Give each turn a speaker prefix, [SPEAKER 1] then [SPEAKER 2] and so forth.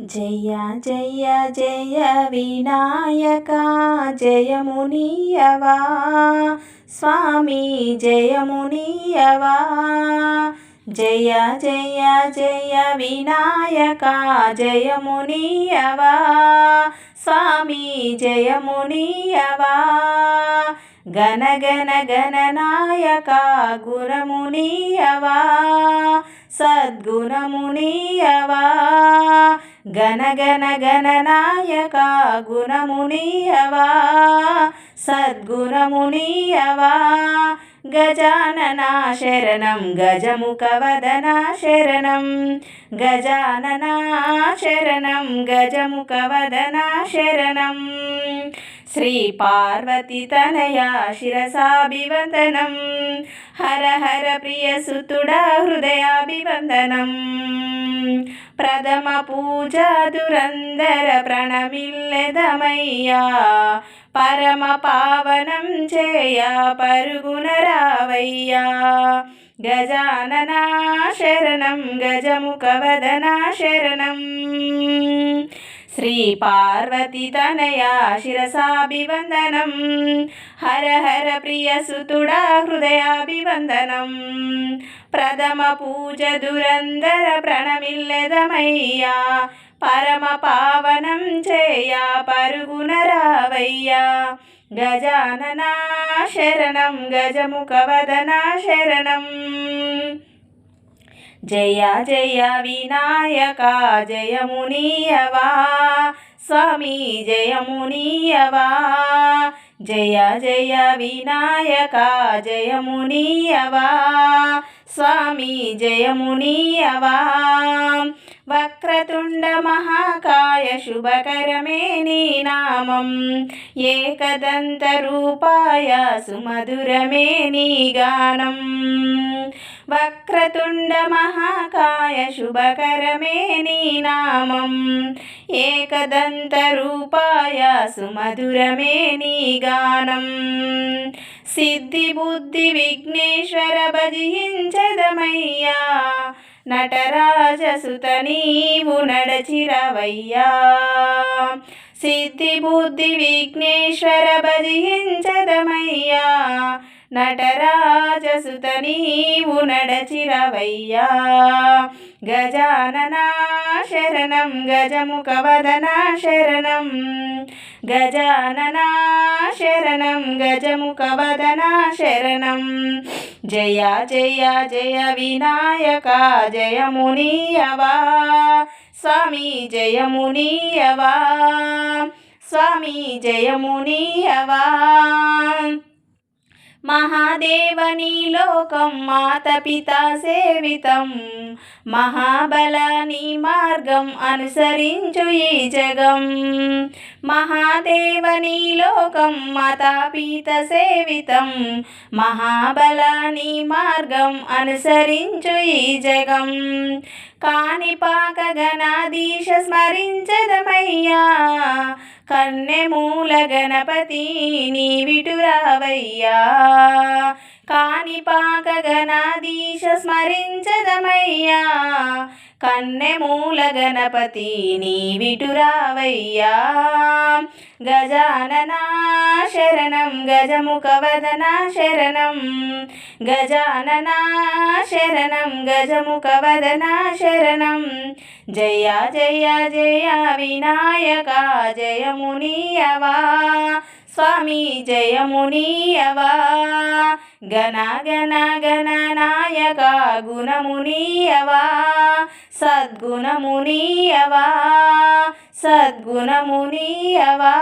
[SPEAKER 1] జయ జయ జయ వినాయక జయమునియవా. స్వామి జయమునియవా. జయ జయ జయ వినాయక జయమునియవా. స్వామి జయమునియవా. గణ గణ గణనాయక గుణమునియవా. సద్గుణమునియవా. గణగణ గణనాయక గుణమునియవా సద్గుణమునియవా గజాననా శరణం గజముఖవదనా శరణం. గజాననా శరణం గజముఖవదనా శరణం. శ్రీ పార్వతి తనయా శిరసాభివందనం. హర హర ప్రియ సుతుడా హృదయాభివందనం. ప్రథమ పూజ దురందర ప్రణమిల్లెదమయ్యా. పరమ పావనం చేయ పరుగున రావయ్యా. గజాననా శరణం గజముఖవదనా శరణం శ్రీ పార్వతి తనయా శిరసాభివందనం. హర హర ప్రియ సుతుడా హృదయాభివందనం. ప్రథమ పూజ దురందర ప్రణమిల్లెదమయ్యా పరమ పావనం చేయా పరుగున రావయ్యా. గజాననా శరణం గజముఖవదనా శరణం జయ జయ వినాయక జయమునీయవా స్వామి జయమునీయవా. జయ జయ వినాయక జయమునీయవా. స్వామి జయమునీయవా వక్రతుండ మహాకాయ శుభకరమే నీ నామం. ఏకదంత రూపాయ సుమధురమే నీ గానం. వక్రతుండ మహాకాయ శుభకరమే నీ నామం. ఏకదంత రూపాయ సుమధురమే నీ గానం. సిద్ధి బుద్ధి విఘ్నేశ్వర భజించదమయ్యా. నటరాజసుత నీవు నడచిరవయ్యా. సిద్ధి బుద్ధి విఘ్నేశ్వర భజించదమయ్యా. నటరాజసుత నీవు నడచిరవయ్యా. గజాననా శరణం గజముఖవదనా శరణం గజాననా శరణం గజముఖవదనా శరణం. జయ జయ జయ వినాయక జయమునియవా స్వామి జయమునియవా స్వామి జయమునియవా మహాదేవని లోకం మాత పిత సేవితం. మహాబలాని మార్గం అనుసరించు ఈ జగం. మహాదేవని లోకం మాతాపిత సేవితం. మహాబలాని మార్గం అనుసరించు ఈ జగం. కాణిపాక గణాధీశ స్మరించదమయ్యా. కన్నెమూల గణపతి నీ విటురావయ్యా కాణిపాక గణాధీశ స్మరించదమయ్యా. కన్నెమూల గణపతి నీ విటురావయ్యా. గజాననా శరణం గజముఖవదనా శరణం. గజాననా శరణం గజముఖవదనా శరణం. జయ జయ జయ వినాయక జయమునియవా స్వామి జయమునీయవా గణ గణ గణనాయక గుణమునీయవా సద్గుణమునీయవా సద్గుణమునీయవా